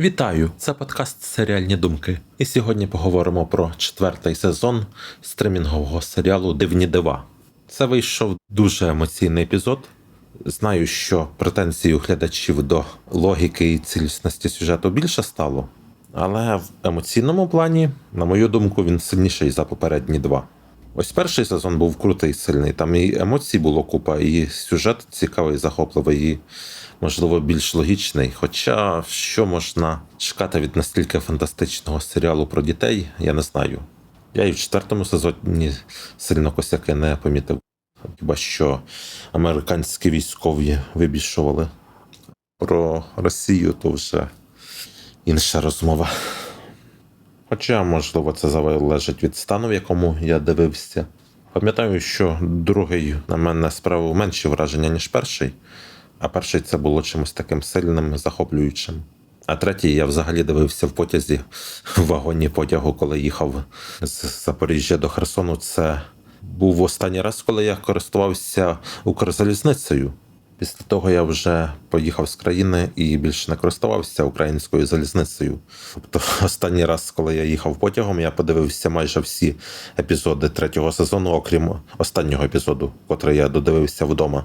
Вітаю! Це подкаст Серіальні думки. І сьогодні поговоримо про четвертий сезон стримінгового серіалу Дивні дива. Це вийшов дуже емоційний епізод. Знаю, що претензій у глядачів до логіки і цілісності сюжету більше стало, але в емоційному плані, на мою думку, він сильніший за попередні два. Ось перший сезон був крутий, сильний. Там і емоцій було купа, і сюжет цікавий, захопливий, і, можливо, більш логічний. Хоча що можна чекати від настільки фантастичного серіалу про дітей, я не знаю. Я і в четвертому сезоні сильно косяки не помітив. Хіба що американські військові вибішували про Росію, то вже інша розмова. Хоча, можливо, це залежить від стану, в якому я дивився. Пам'ятаю, що другий на мене справив менші враження, ніж перший, а перший це було чимось таким сильним, захоплюючим. А третій я взагалі дивився в потязі в вагоні потягу, коли їхав з Запоріжжя до Херсону. Це був останній раз, коли я користувався Укрзалізницею. Після того я вже поїхав з країни і більше не користувався українською залізницею. Тобто, останній раз, коли я їхав потягом, я подивився майже всі епізоди третього сезону, окрім останнього епізоду, котрий я додивився вдома.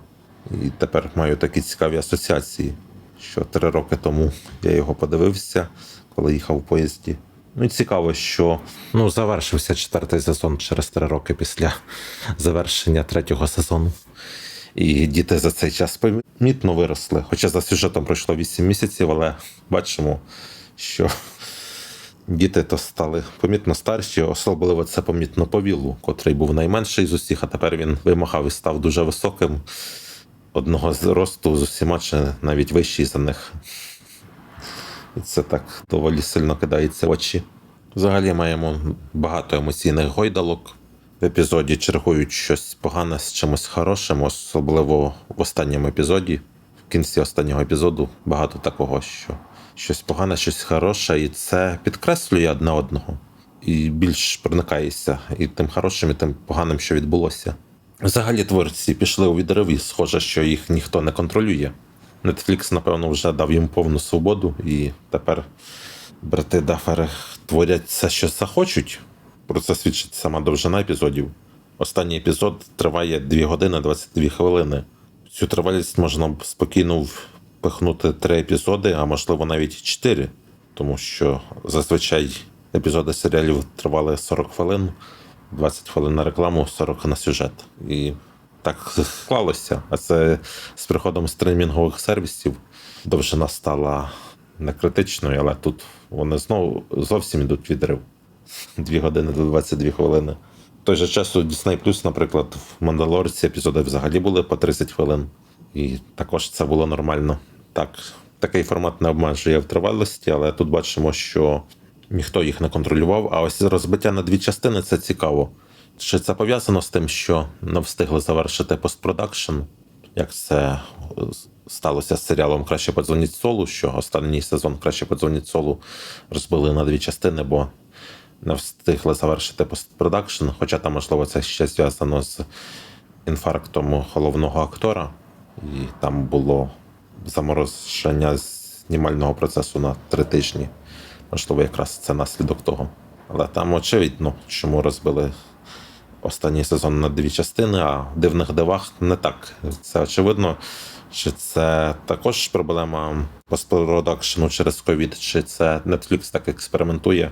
І тепер маю такі цікаві асоціації, що три роки тому я його подивився, коли їхав в поїзді. Ну і цікаво, що ну завершився четвертий сезон через три роки після завершення третього сезону. І діти за цей час помітно виросли. Хоча за сюжетом пройшло 8 місяців, але бачимо, що діти то стали помітно старші, особливо це помітно по Віллу, котрий був найменший з усіх, а тепер він вимахав і став дуже високим. Одного з росту з усіма чи навіть вищий за них. І це так доволі сильно кидається в очі. Взагалі маємо багато емоційних гойдалок. В епізоді чергують щось погане з чимось хорошим, особливо в останньому епізоді. В кінці останнього епізоду багато такого, що щось погане, щось хороше, і це підкреслює одне одного. І більш проникаєшся і тим хорошим, і тим поганим, що відбулося. Взагалі творці пішли у відрив, і схоже, що їх ніхто не контролює. Netflix, напевно, вже дав їм повну свободу, і тепер брати Дафери творять все, що захочуть. Про це свідчить сама довжина епізодів. Останній епізод триває 2 години 22 хвилини. Цю тривалість можна спокійно впихнути 3 епізоди, а можливо навіть 4. Тому що зазвичай епізоди серіалів тривали 40 хвилин, 20 хвилин на рекламу, 40 на сюжет. І так склалося. А це з приходом стримінгових сервісів довжина стала не критичною, але тут вони знову зовсім йдуть відрив. 2 години до 22 хвилини. В той же час у Disney Plus, наприклад, в Мандалорці епізоди взагалі були по 30 хвилин. І також це було нормально. Так, такий формат не обмежує в тривалості, але тут бачимо, що ніхто їх не контролював. А ось розбиття на дві частини це цікаво. Чи це пов'язано з тим, що не встигли завершити постпродакшн? Як це сталося з серіалом Краще подзвоніть солу, що останній сезон Краще подзвоніть солу розбили на дві частини, бо не встигли завершити постпродакшн, хоча там, можливо, це ще зв'язано з інфарктом головного актора, і там було замороження знімального процесу на три тижні. Можливо, якраз це наслідок того. Але там очевидно, чому розбили останній сезон на дві частини, а в дивних дивах не так. Це очевидно. Чи це також проблема постпродакшену через ковід, чи це Netflix так експериментує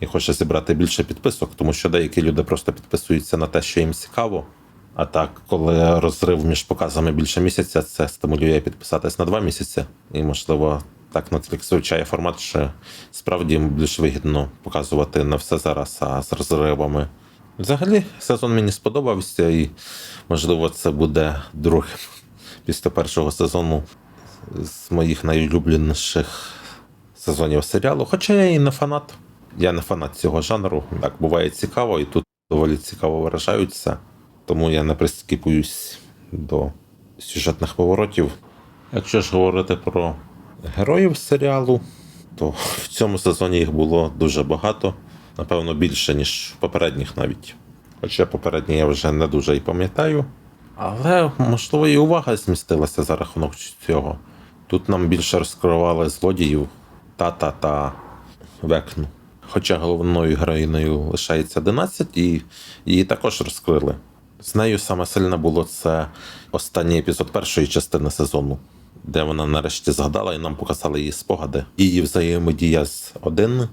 і хоче зібрати більше підписок, тому що деякі люди просто підписуються на те, що їм цікаво. А так, коли розрив між показами більше місяця, це стимулює підписатись на два місяці. І, можливо, так Netflix вивчає формат, що справді більш вигідно показувати не все зараз, а з розривами. Взагалі, сезон мені сподобався, і, можливо, це буде другим після першого сезону з моїх найулюбленіших сезонів серіалу. Хоча я і не фанат. Я не фанат цього жанру. Так буває цікаво, і тут доволі цікаво виражаються. Тому я не прискіпуюсь до сюжетних поворотів. Якщо ж говорити про героїв серіалу, то в цьому сезоні їх було дуже багато, напевно, більше, ніж попередніх навіть. Хоча попередні я вже не дуже і пам'ятаю. Але, можливо, і увага змістилася за рахунок цього. Тут нам більше розкривали злодіїв, тата та Векну. Хоча головною героїною лишається 11, і її також розкрили. З нею саме сильне було це останній епізод першої частини сезону, де вона нарешті згадала і нам показали її спогади. Її взаємодія з один,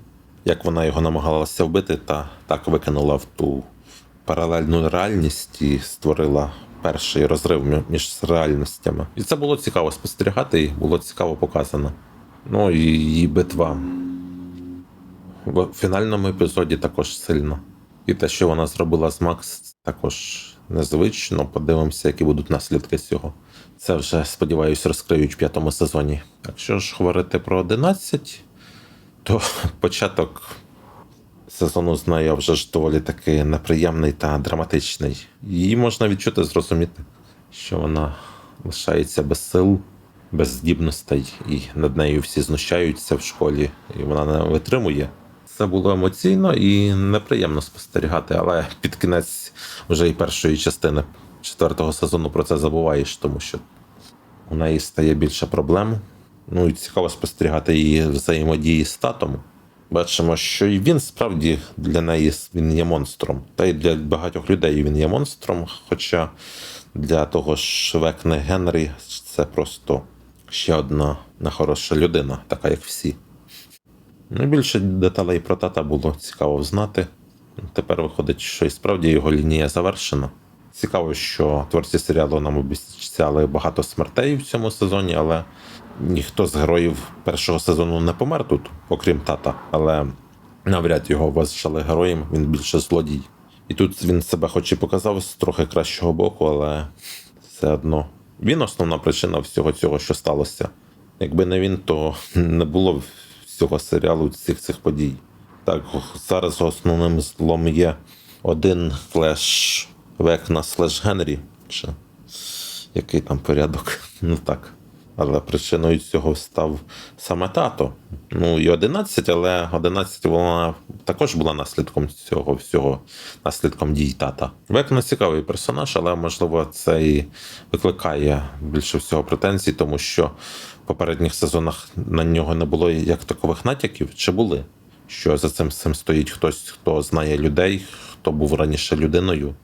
як вона його намагалася вбити, та так викинула в ту паралельну реальність і створила перший розрив між реальностями. І це було цікаво спостерігати, і було цікаво показано. Ну і її битва в фінальному епізоді також сильно. І те, що вона зробила з Макс, також незвично. Подивимося, які будуть наслідки цього. Це вже, сподіваюсь, розкриють в п'ятому сезоні. Якщо ж говорити про 11, то початок сезону з нею вже ж доволі таки неприємний та драматичний. Її можна відчути, зрозуміти, що вона лишається без сил, без здібностей, і над нею всі знущаються в школі, і вона не витримує. Це було емоційно і неприємно спостерігати, але під кінець вже і першої частини четвертого сезону про це забуваєш, тому що у неї стає більше проблем. Ну і цікаво спостерігати її взаємодії з татом. Бачимо, що і він справді для неї він є монстром. Та й для багатьох людей він є монстром. Хоча для того ж Векне Генрі це просто ще одна нехороша людина, така як всі. Ну, більше деталей про тата було цікаво знати. Тепер виходить, що і справді його лінія завершена. Цікаво, що творці серіалу нам обіцяли багато смертей в цьому сезоні, але ніхто з героїв першого сезону не помер тут, окрім тата. Але навряд його вважали героєм, він більше злодій. І тут він себе хоч і показав з трохи кращого боку, але все одно він основна причина всього цього, що сталося. Якби не він, то не було б всього серіалу всіх цих подій. Так, зараз основним злом є один флеш Векна слеш Генрі. Чи який там порядок? Ну так. Але причиною цього став саме тато. Ну і 11, але 11 вона також була наслідком цього всього, наслідком дій тата. Векна цікавий персонаж, але можливо це і викликає більше всього претензій, тому що в попередніх сезонах на нього не було як такових натяків, чи були? Що за цим всім стоїть хтось, хто знає людей, хто був раніше людиною.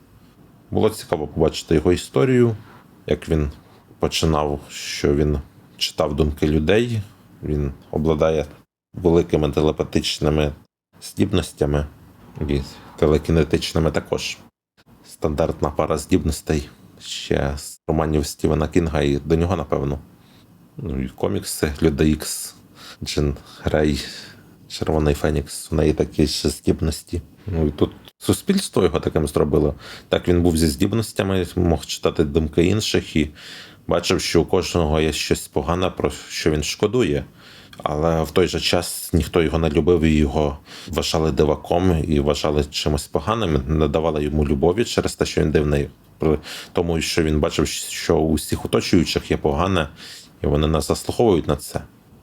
Було цікаво побачити його історію, як він починав, що він читав думки людей, він обладає великими телепатичними здібностями і телекінетичними також. Стандартна пара здібностей ще з романів Стівена Кінга і до нього, напевно. Ну і комікси, Люди Ікс, Джин Грей, Червоний Фенікс. У неї такі ж здібності. Ну і тут суспільство його таким зробило. Так він був зі здібностями, мог читати думки інших і бачив, що у кожного є щось погане, про що він шкодує. Але в той же час ніхто його не любив і його вважали диваком і вважали чимось поганим, не давали йому любові через те, що він дивний. При тому, що він бачив, що у всіх оточуючих є погане, і вони не заслуговують на це.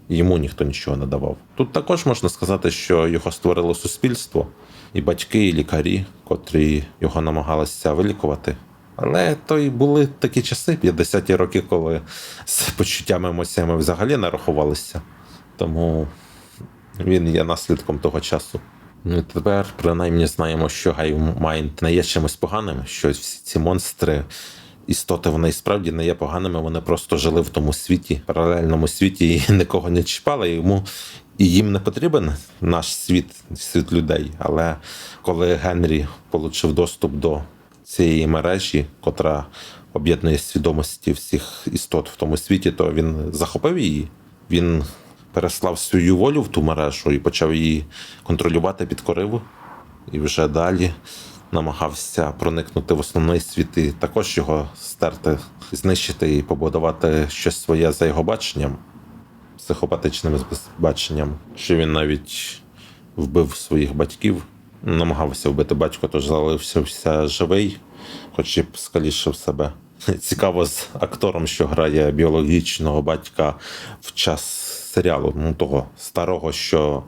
Йому ніхто нічого не давав. Тут також можна сказати, що його створило суспільство, і батьки, і лікарі, котрі його намагалися вилікувати. Але то й були такі часи, 50-ті роки, коли з почуттями емоціями взагалі не рахувалися. Тому він є наслідком того часу. Ну, тепер принаймні знаємо, що Гаймайнд не є чимось поганим, що всі ці монстри, істоти, вони справді не є поганими, вони просто жили в тому світі, паралельному світі, і нікого не чіпали. Йому і їм не потрібен наш світ, світ людей. Але коли Генрі отримав доступ до цієї мережі, котра об'єднує свідомості всіх істот в тому світі, то він захопив її. Він переслав свою волю в ту мережу і почав її контролювати, підкорив. І вже далі намагався проникнути в основний світ і також його стерти, знищити і побудувати щось своє за його баченням, психопатичним баченням, що він навіть вбив своїх батьків, намагався вбити батька, тож залишився живий, хоч і б скалішив себе. Цікаво з актором, що грає біологічного батька в час серіалу, ну того старого, що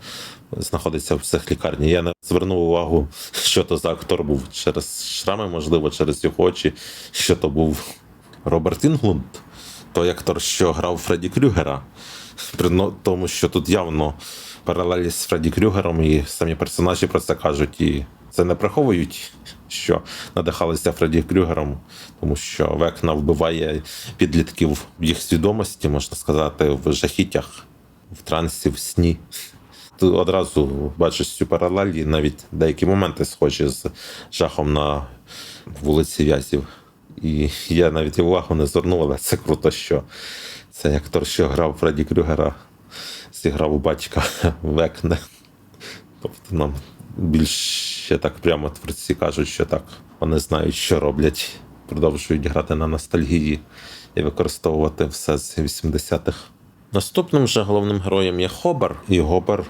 знаходиться в психлікарні. Я не звернув увагу, що то за актор був через шрами, можливо, через його очі, що то був Роберт Інглунд, той актор, що грав Фредді Крюгера При тому, що тут явно паралелі з Фредді Крюгером, і самі персонажі про це кажуть. І це не приховують, що надихалися Фредді Крюгером, тому що Векна вбиває підлітків в їх свідомості, можна сказати, в жахіттях, в трансі, в сні. Ти одразу бачиш цю паралель, і навіть деякі моменти схожі з жахом на вулиці В'язів. І я навіть увагу не звернув, але це круто, що цей актор, що грав Фредді Крюгера, зіграв у батька Векне. Тобто нам більше так прямо творці кажуть, що так, вони знають, що роблять, продовжують грати на ностальгії і використовувати все з 80-х. Наступним же головним героєм є Хобер, і Гобер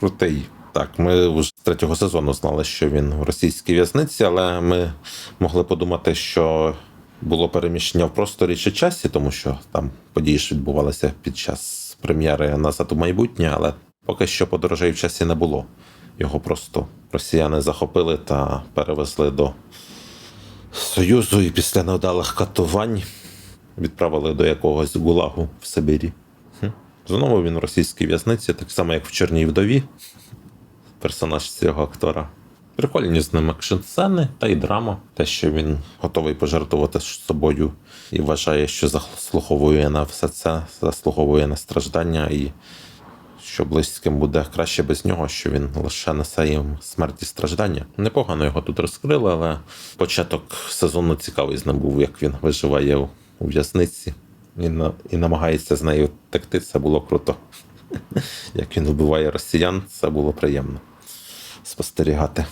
крутий. Так, ми вже з третього сезону знали, що він в російській в'язниці, але ми могли подумати, що було переміщення в просторі чи часі, тому що там події ж відбувалися під час прем'єри назад у майбутнє, але поки що подорожей в часі не було. Його просто росіяни захопили та перевезли до Союзу і після невдалих катувань відправили до якогось гулагу в Сибірі. Знову він в російській в'язниці, так само як в Чорній вдові персонаж цього актора. Прикольні з ним екшн-сцени та й драма. Те, що він готовий пожертвувати собою і вважає, що заслуговує на все це, заслуговує на страждання, і що близьким буде краще без нього, що він лише несе їм смерть і страждання. Непогано його тут розкрили, але початок сезону цікавий з ним був, як він виживає у в'язниці і, на, і намагається з нею втекти. Це було круто. Як він вбиває росіян, це було приємно спостерігати.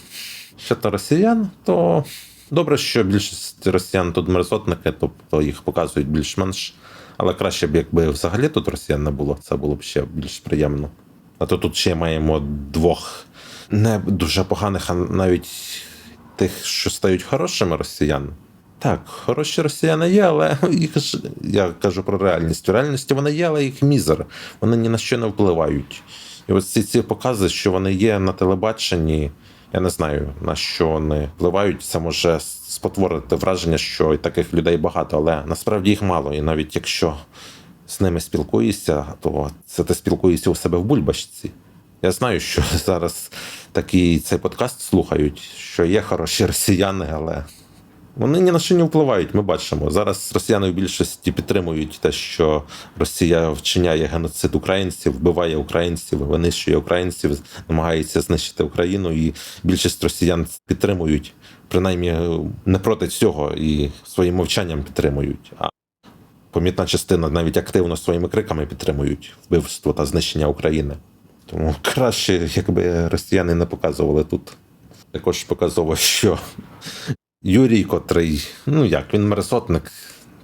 Щодо росіян, то добре, що більшість росіян тут мерзотники, тобто їх показують більш-менш. Але краще б, якби взагалі тут росіян не було, це було б ще більш приємно. А то тут ще маємо двох не дуже поганих, а навіть тих, що стають хорошими росіян. Так, хороші росіяни є, але їх ж я кажу про реальність. У реальності вони є, але їх мізер. Вони ні на що не впливають. І ось ці, ці покази, що вони є на телебаченні, я не знаю на що вони впливають. Це може спотворити враження, що таких людей багато, але насправді їх мало. І навіть якщо з ними спілкуєшся, то це ти спілкуєшся у себе в бульбашці. Я знаю, що зараз такий цей подкаст слухають, що є хороші росіяни, але вони ні на що не впливають. Ми бачимо. Зараз росіяни в більшості підтримують те, що Росія вчиняє геноцид українців, вбиває українців, винищує українців, намагається знищити Україну. І більшість росіян підтримують, принаймні не проти цього і своїм мовчанням підтримують. А помітна частина навіть активно своїми криками підтримують вбивство та знищення України. Тому краще, якби росіяни не показували тут. Також показово, що Юрій, котрий, ну як, він мерзотник,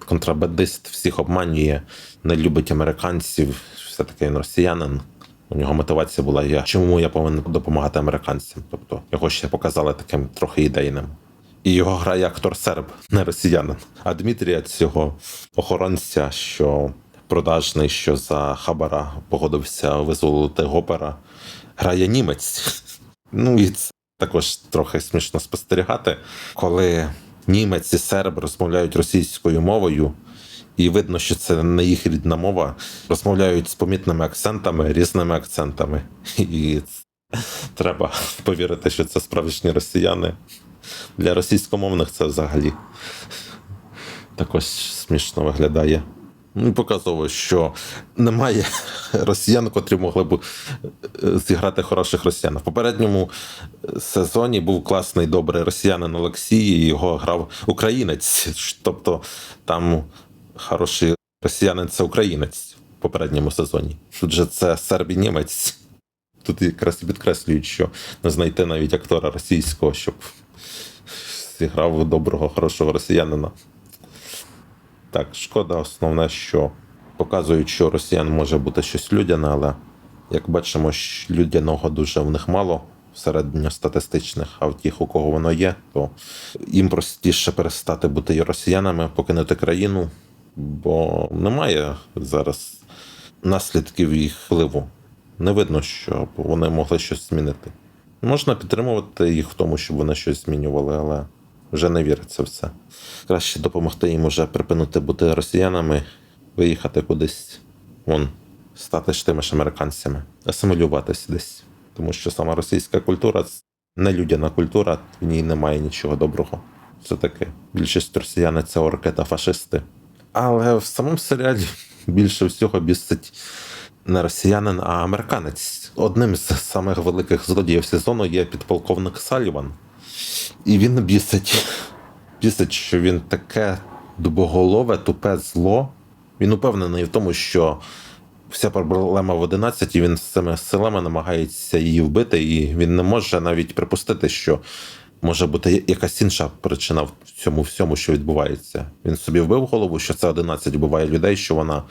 контрабандист, всіх обманює, не любить американців, все-таки він росіянин. У нього мотивація була, я чому я повинен допомагати американцям. Тобто його ще показали таким трохи ідейним. І його грає актор серб, не росіянин. А Дмитрія цього охоронця, що продажний, що за хабара погодився визволити Гопера, грає німець. Ну і це також трохи смішно спостерігати, коли німець і серб розмовляють російською мовою, і видно, що це не їх рідна мова, розмовляють з помітними акцентами, різними акцентами. І треба повірити, що це справжні росіяни. Для російськомовних це взагалі також смішно виглядає. Ну і показово, що немає росіян, котрі могли б зіграти хороших росіян. В попередньому сезоні був класний добрий росіянин Олексій, його грав українець. Тобто там хороший росіянин це українець в попередньому сезоні. Тут же це серб і німець. Тут якраз і підкреслюють, що не знайти навіть актора російського, щоб зіграв доброго, хорошого росіянина. Так, шкода, основне, що показують, що росіян може бути щось людяне, але як бачимо, людяного дуже в них мало середньостатистичних, а в тих, у кого воно є, то їм простіше перестати бути росіянами, покинути країну, бо немає зараз наслідків їх впливу. Не видно, що вони могли щось змінити. Можна підтримувати їх в тому, щоб вони щось змінювали, але вже не віриться в це. Краще допомогти їм уже припинити бути росіянами, виїхати кудись вон стати ж тими ж американцями, асимілюватися десь. Тому що сама російська культура це нелюдяна культура, в ній немає нічого доброго. Це таке. Більшість росіяни це орки та фашисти. Але в самому серіалі більше всього бісить не росіянин, а американець. Одним з самих великих злодіїв сезону є підполковник Саліван. І він бісить. Бісить, що він таке дубоголове, тупе зло. Він упевнений в тому, що вся проблема в 11, і він з цими силами намагається її вбити, і він не може навіть припустити, що може бути якась інша причина в цьому всьому, що відбувається. Він собі вбив голову, що це 11 вбиває людей, що вона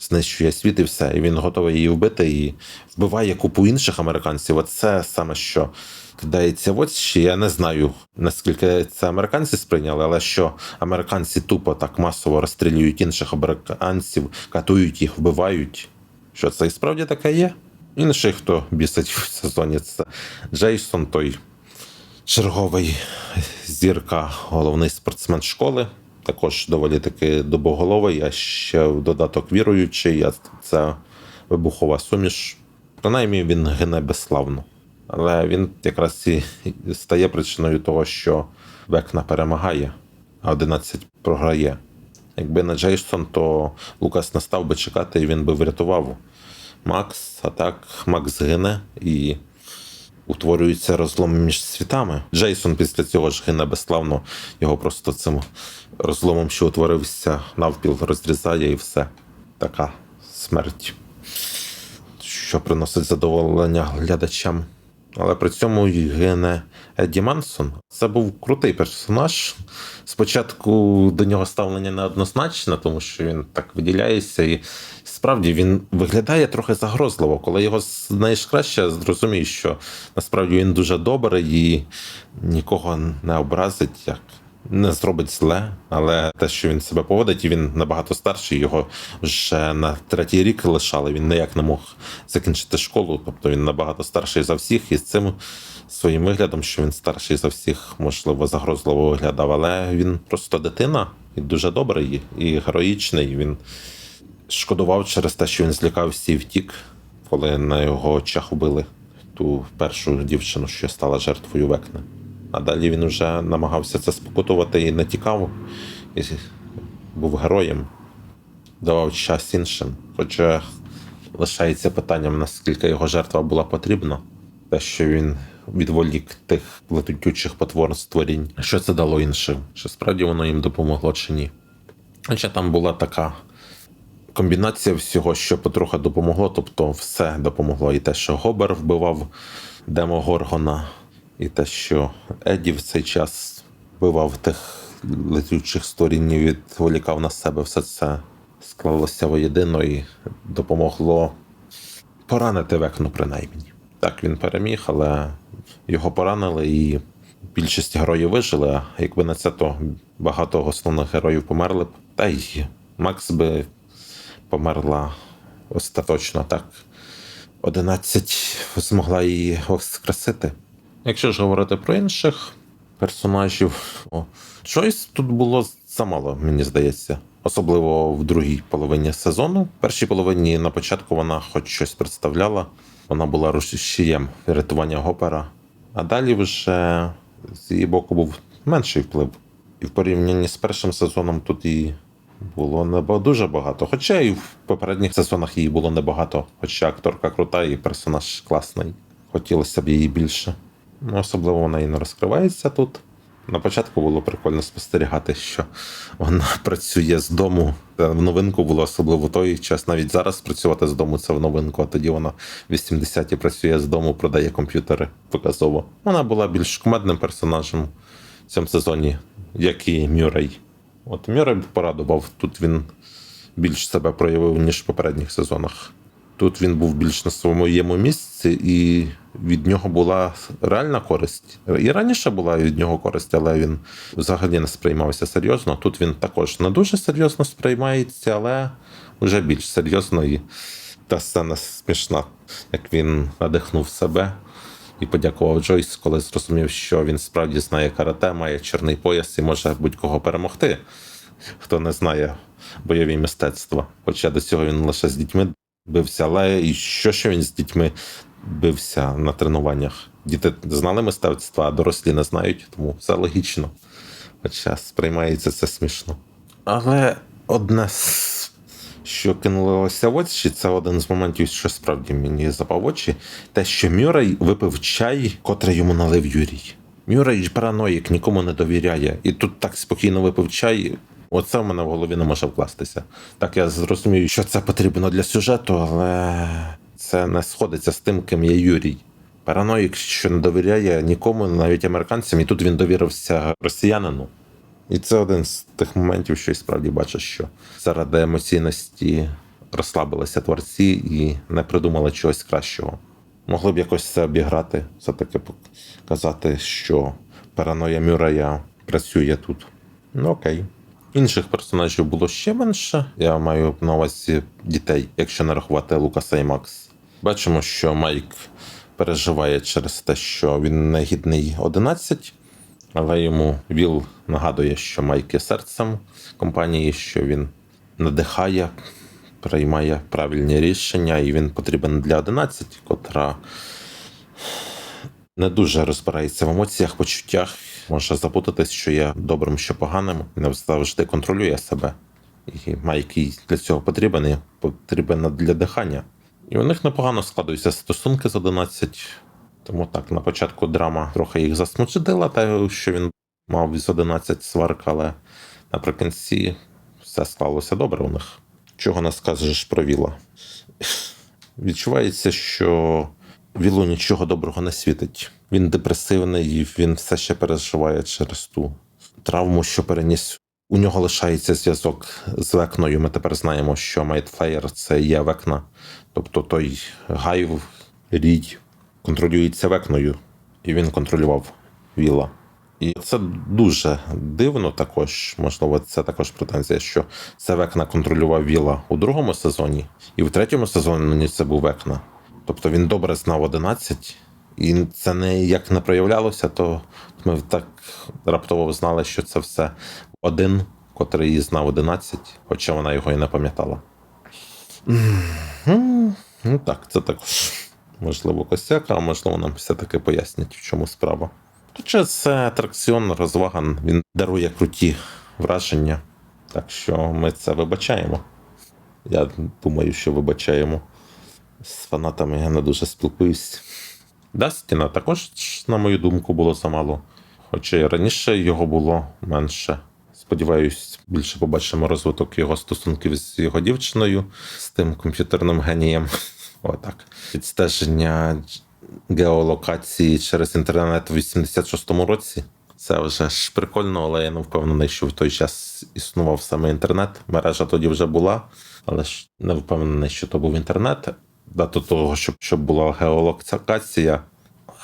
знищує світ і все. І він готовий її вбити і вбиває купу інших американців. Оце саме що кидається в очі. Я не знаю, наскільки це американці сприйняли, але що американці тупо так масово розстрілюють інших американців, катують їх, вбивають. Що це і справді таке є? Інший, хто бісить в сезоні, це Джейсон, той черговий зірка, головний спортсмен школи. Також доволі таки добоголовий, а ще в додаток віруючий, а це вибухова суміш. Принаймні він гине безславно. Але він якраз і стає причиною того, що Векна перемагає, а 11 програє. Якби не Джейсон, то Лукас не став би чекати і він би врятував Макс, а так Макс гине і утворюється розлом між світами. Джейсон після цього ж гине безславно, його просто цим розломом, що утворився, навпіл розрізає і все. Така смерть, що приносить задоволення глядачам. Але при цьому гине Едді Мансон. Це був крутий персонаж. Спочатку до нього ставлення неоднозначне, тому що він так виділяється, і справді він виглядає трохи загрозливо. Коли його знаєш краще, зрозумієш, що насправді він дуже добрий і нікого не образить, як не зробить зле, але те, що він себе поводить, і він набагато старший, його вже на третій рік лишали. Він ніяк не мог закінчити школу. Тобто він набагато старший за всіх, і з цим своїм виглядом, що він старший за всіх, можливо, загрозливо виглядав. Але він просто дитина і дуже добрий і героїчний. Він шкодував через те, що він злякався і втік, коли на його очах убили ту першу дівчину, що стала жертвою векни. А далі він вже намагався це спокутувати і не тікав, і був героєм, давав час іншим. Хоча лишається питанням, наскільки його жертва була потрібна, те, що він відволік тих летучих потвор створінь. Що це дало іншим? Чи справді воно їм допомогло чи ні? Хоча там була така комбінація всього, що потрохи допомогло, тобто все допомогло. І те, що Гобер вбивав Демо Горгона, і те, що Еді в цей час вбивав тих летючих сторін і відволікав на себе, все це склалося воєдино і допомогло поранити векну, принаймні. Так, він переміг, але його поранили, і більшість героїв вижили. А якби не це, то багато основних героїв померли б. Та й Макс би померла остаточно так. 11 змогла її воскресити. Якщо ж говорити про інших персонажів, о, Джойс тут було замало, мені здається. Особливо в другій половині сезону. В першій половині на початку вона хоч щось представляла. Вона була рушієм рятування Гопера. А далі вже з її боку був менший вплив. І в порівнянні з першим сезоном тут її було не дуже багато. Хоча і в попередніх сезонах її було небагато. Хоча акторка крута і персонаж класний. Хотілося б її більше. Ну, особливо вона і не розкривається тут. На початку було прикольно спостерігати, що вона працює з дому. Це в новинку було особливо той час. Навіть зараз працювати з дому це в новинку, а тоді вона в 80-ті працює з дому, продає комп'ютери показово. Вона була більш кумедним персонажем в цьому сезоні, як і Мюррей. От Мюррей порадував. Тут він більш себе проявив, ніж в попередніх сезонах. Тут він був більш на своєму місці, і від нього була реальна користь. І раніше була від нього користь, але він взагалі не сприймався серйозно. Тут він також не дуже серйозно сприймається, але вже більш серйозно. І та сцена смішна, як він надихнув себе і подякував Джойс, коли зрозумів, що він справді знає карате, має чорний пояс і може будь-кого перемогти. Хто не знає бойові мистецтва. Хоча до цього він лише з дітьми бився, але і що, що він з дітьми бився на тренуваннях? Діти знали мистецтво, а дорослі не знають, тому все логічно. Хоча сприймається це смішно. Але одне, з- що кинулося в очі, це один з моментів, що справді мені запав очі, те, що Мюррей випив чай, котрий йому налив Юрій. Мюррей параноїк, нікому не довіряє. І тут так спокійно випив чай. Оце в мене в голові не може вкластися. Так я зрозумію, що це потрібно для сюжету, але це не сходиться з тим, ким є Юрій. Параноїк, що не довіряє нікому, навіть американцям, і тут він довірився росіянину. І це один з тих моментів, що і справді бачиш, що заради емоційності розслабилися творці і не придумали чогось кращого. Могли б якось це обіграти, все-таки показати, що параноя Мюррея працює тут. Ну окей. Інших персонажів було ще менше. Я маю на увазі дітей, якщо не рахувати Лукаса і Макс. Бачимо, що Майк переживає через те, що він не гідний 11, але йому Віл нагадує, що Майк є серцем компанії, що він надихає, приймає правильні рішення, і він потрібен для 11, котра не дуже розбирається в емоціях, почуттях, може запутатись, що є добрим, що поганим, не завжди контролює себе. І Майк їй для цього потрібен, і потрібен для дихання. І у них непогано складуються стосунки з 11. Тому так, на початку драма трохи їх засмучила, те, що він мав з 11 сварк, але наприкінці все склалося добре у них. Чого не скажеш про Віла? Відчувається, що Вілу нічого доброго не світить. Він депресивний, він все ще переживає через ту травму, що переніс. У нього лишається зв'язок з Векною. Ми тепер знаємо, що Майтфлеєр це є Векна. Тобто той Гайв, Рій контролюється Векною, і він контролював Віла. І це дуже дивно також. Можливо, це також претензія, що це Векна контролював Віла у другому сезоні, і в третьому сезоні це був Векна. Тобто він добре знав 11, і це не як не проявлялося, то ми так раптово знали, що це все один, котрий її знав 11, хоча вона його і не пам'ятала. Ну так, це також можливо косяк, а можливо нам все-таки пояснять, в чому справа. Хоча це атракціон, розвага, він дарує круті враження, так що ми це вибачаємо. Я думаю, що вибачаємо. З фанатами я не дуже спілкуюсь. Дастіна також, на мою думку, було замало. Хоча і раніше його було менше. Сподіваюсь, більше побачимо розвиток його стосунків з його дівчиною, з тим комп'ютерним генієм. Отак. Відстеження геолокації через інтернет у 86-му році. Це вже ж прикольно, але я не впевнений, що в той час існував саме інтернет. Мережа тоді вже була, але ж не впевнений, що то був інтернет. Дату того, щоб, щоб була геолокація.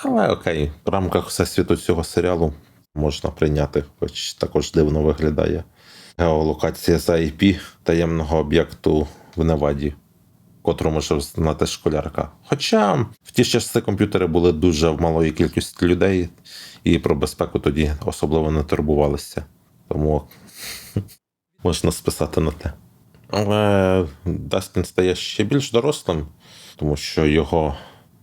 Але окей, в рамках всесвіту цього серіалу можна прийняти, хоч також дивно виглядає. Геолокація за IP таємного об'єкту в Неваді, котру може знати школярка. Хоча в ті часи комп'ютери були дуже в малої кількості людей, і про безпеку тоді особливо не турбувалися. Тому можна списати на те. Але Дастін стає ще більш дорослим, тому що його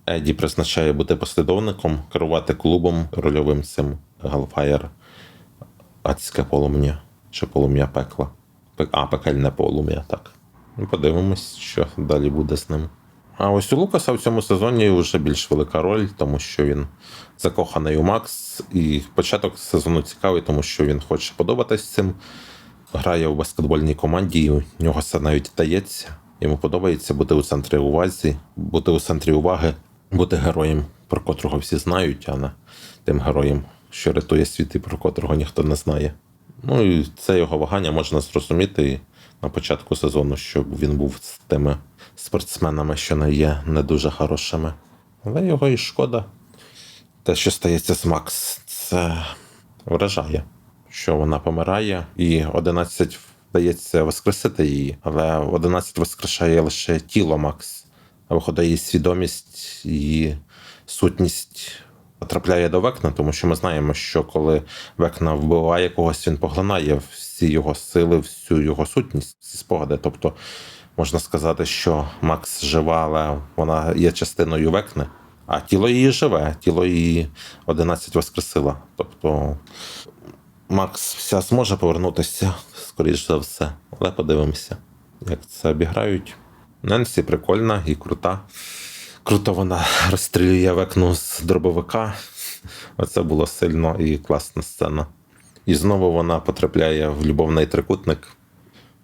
Еді призначає бути послідовником, керувати клубом рольовим цим Галфаєр. Адське полум'я чи полум'я пекла. А, пекельне полум'я, так. Ну, Подивимось, що далі буде з ним. А ось у Лукаса в цьому сезоні вже більш велика роль, тому що він закоханий у Макс, і початок сезону цікавий, тому що він хоче подобатись цим. Грає в баскетбольній команді, і у нього це навіть дається. Йому подобається бути у центрі уваги, бути у центрі уваги, бути героєм, про котрого всі знають, а не тим героєм, що рятує світ і про котрого ніхто не знає. Ну і це його вагання можна зрозуміти на початку сезону, щоб він був з тими спортсменами, що не є не дуже хорошими. Але його і шкода. Те, що стається з Макс, це вражає, що вона помирає, і 11 вдається воскресити її, але 11 воскрешає лише тіло Макс, а виходить її свідомість, її сутність потрапляє до Векна, тому що ми знаємо, що коли Векна вбиває когось, він поглинає всі його сили, всю його сутність, всі спогади. Тобто можна сказати, що Макс жива, але вона є частиною Векни. А тіло її живе, тіло її 11 воскресила. Тобто Макс вся зможе повернутися, скоріш за все. Але подивимося, як це обіграють. Ненсі прикольна і крута. Круто вона розстрілює векну з дробовика. Оце було сильно і класна сцена. І знову вона потрапляє в любовний трикутник.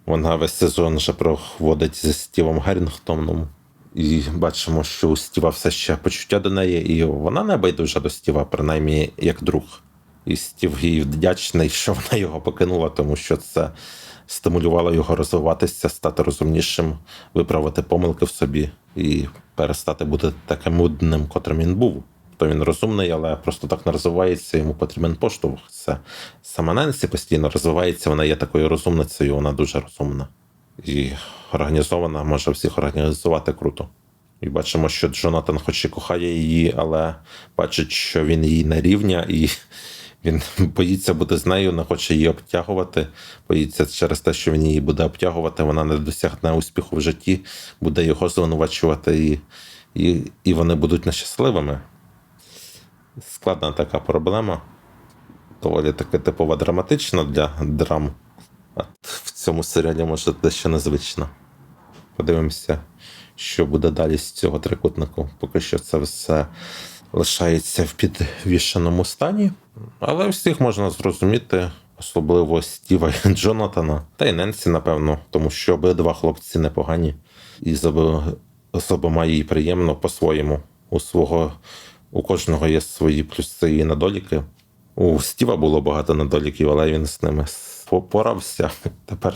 Вона весь сезон вже проводить зі Стівом Герінгтоном. І бачимо, що у Стіва все ще почуття до неї, і вона не байдужа до Стіва, принаймні як друг. І Стів їй вдячний, що вона його покинула, тому що це стимулювало його розвиватися, стати розумнішим, виправити помилки в собі і перестати бути таким мудним, котрим він був. То він розумний, але просто так не розвивається, йому потрібен поштовх. Це сама Ненсі постійно розвивається, вона є такою розумницею, вона дуже розумна. І організована, може всіх організувати круто. І бачимо, що Джонатан хоч і кохає її, але бачить, що він її не рівня, і він боїться бути з нею, не хоче її обтягувати. Боїться через те, що він її буде обтягувати, вона не досягне успіху в житті, буде його звинувачувати, і, і, і вони будуть нещасливими. Складна така проблема. Доволі таки типова драматична для драм. А в цьому серіалі може дещо незвично. Подивимося, що буде далі з цього трикутнику. Поки що це все лишається в підвішеному стані. Але всіх можна зрозуміти, особливо Стіва і Джонатана, та й Ненсі, напевно, тому що обидва хлопці непогані, і з їй приємно по-своєму. У свого у кожного є свої плюси і недоліки. У Стіва було багато недоліків, але він з ними попорався. Тепер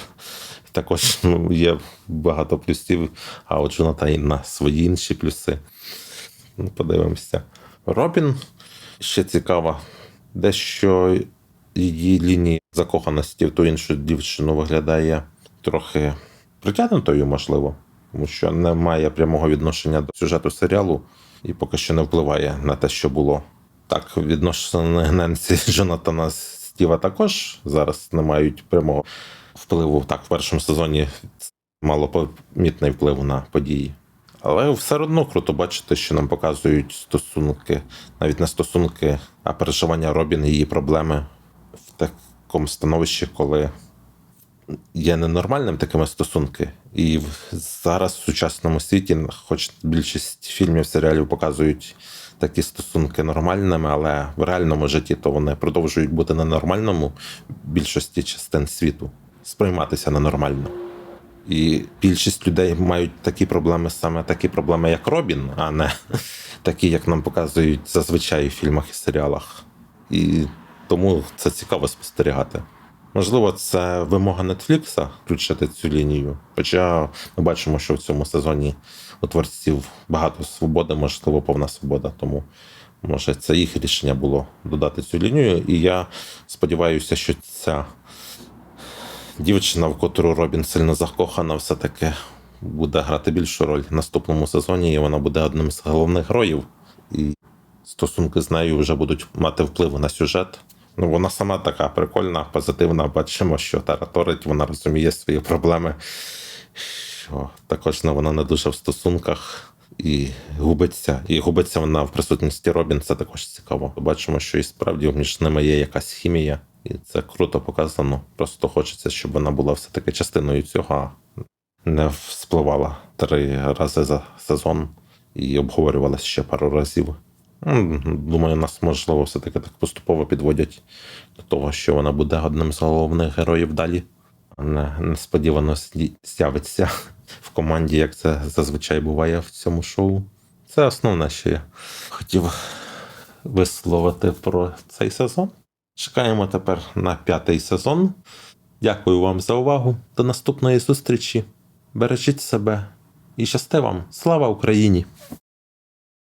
також ну, є багато плюсів, а от Джонатана свої інші плюси. Ну, подивимося. Робін ще цікава. Дещо її лінії закоханості в ту іншу дівчину виглядає трохи притягнутою, можливо, тому що не має прямого відношення до сюжету серіалу і поки що не впливає на те, що було. Так, відношення Ненсі Джонатана Стіва також зараз не мають прямого впливу. Так, в першому сезоні мало помітний вплив на події. Але все одно круто бачити, що нам показують стосунки, навіть не стосунки, а переживання Робін і її проблеми в такому становищі, коли є ненормальним такими стосунки. І зараз в сучасному світі, хоч більшість фільмів, серіалів показують такі стосунки нормальними, але в реальному житті то вони продовжують бути ненормальному в більшості частин світу, сприйматися ненормально. І більшість людей мають такі проблеми, саме такі проблеми, як Робін, а не такі, як нам показують зазвичай в фільмах і серіалах. І тому це цікаво спостерігати. Можливо, це вимога Нетфлікса включити цю лінію. Хоча ми бачимо, що в цьому сезоні у творців багато свободи, можливо, повна свобода. Тому може це їх рішення було додати цю лінію. І я сподіваюся, що ця дівчина, в котру Робін сильно закохана, все-таки буде грати більшу роль в наступному сезоні, і вона буде одним з головних героїв. І стосунки з нею вже будуть мати вплив на сюжет. Ну, вона сама така прикольна, позитивна. Бачимо, що тараторить, вона розуміє свої проблеми. Що також вона не дуже в стосунках і губиться. І губиться вона в присутності Робін. Це також цікаво. Бачимо, що і справді між ними є якась хімія, і це круто показано. Просто хочеться, щоб вона була все-таки частиною цього, а не вспливала три рази за сезон і обговорювалася ще пару разів. Думаю, нас можливо все-таки так поступово підводять до того, що вона буде одним з головних героїв далі, а не несподівано з'явиться в команді, як це зазвичай буває в цьому шоу. Це основне, що я хотів висловити про цей сезон. Чекаємо тепер на п'ятий сезон. Дякую вам за увагу. До наступної зустрічі. Бережіть себе і щасти вам. Слава Україні!